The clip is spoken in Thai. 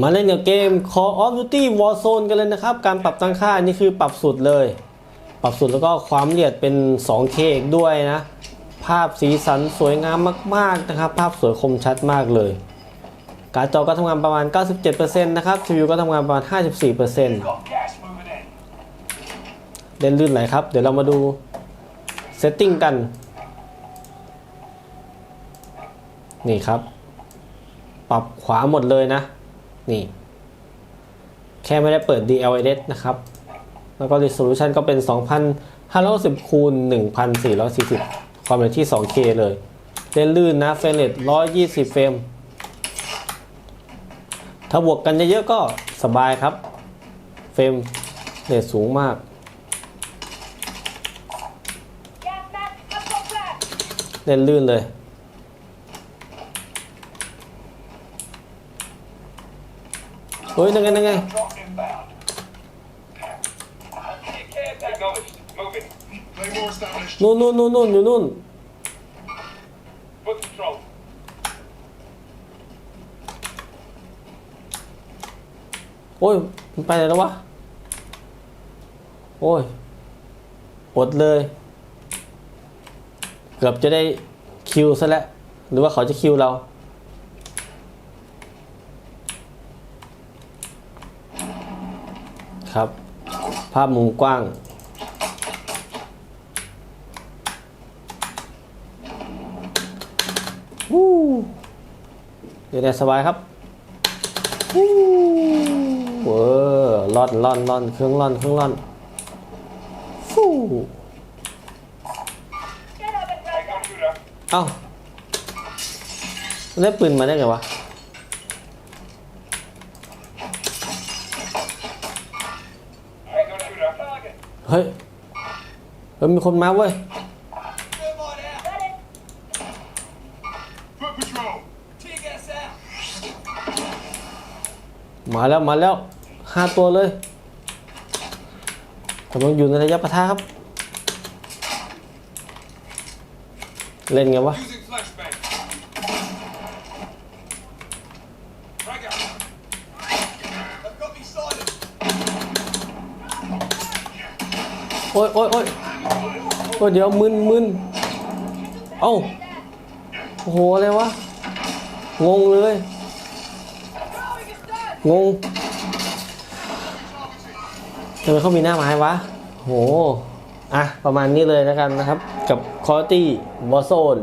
มาเล่นกับเกม Call of Duty Warzone กันเลยนะครับ การปรับตั้งค่านี่คือปรับสุดเลย ปรับสุดแล้วก็ความละเอียดเป็น 2K อีกด้วยนะ ภาพสีสันสวยงามมาก ๆ นะครับ ภาพสวยคมชัดมากเลย การจอก็ทำงานประมาณ 97%นะครับ CPU ก็ทำงานประมาณ 54%เล่นลื่นไหลครับ เดี๋ยวเรามาดูเซตติ้งกัน นี่ครับ ปรับขวาหมดเลยนะ นี่ แค่ไม่ได้เปิด DLSS นะครับ แล้วก็ resolution ก็เป็น 2560คูณ1440 ความเร็วที่ 2K เลยเล่นลื่นนะเฟรมเรท120 เฟรม ถ้าบวกกันเยอะๆก็สบายครับ เฟรมเรทสูงมากเล่นลื่นเลย เฮ้ยนั่งไงนั่งไง Claymore established. นู่นนู่นนู่นนู่นอยู่นู่น Foot control. โอ้ยมันไปไหนแล้ววะ โอ้ยอดเลย เกือบจะได้คิวซะแล้ว หรือว่าเขาจะคิวเรา ครับ ภาพมุมกว้าง วู้เดี๋ยวได้สบายครับวู้เวอร์ล่อนล่อนล่อนเครื่องล่อนเครื่องล่อนฟู้ Get up and Take go. on shooter. เอ้าได้ปืนมาได้ไงวะ เฮ้ยเฮ้ยมีคนมาเว้ย มาแล้วมาแล้วห้าตัวเลยกำลังอยู่ในระยะปะทะครับ เล่นไงวะ โอ้ยโอ้ยโอ้ยโอ้ยเดี๋ยวมึนมึนเอ้าโอ้โหอะไรวะ งงเลย งงทำไมเขามีหน้าไม้วะโห อะ ประมาณนี้เลยแล้วกันนะครับ กับ Quality Warzone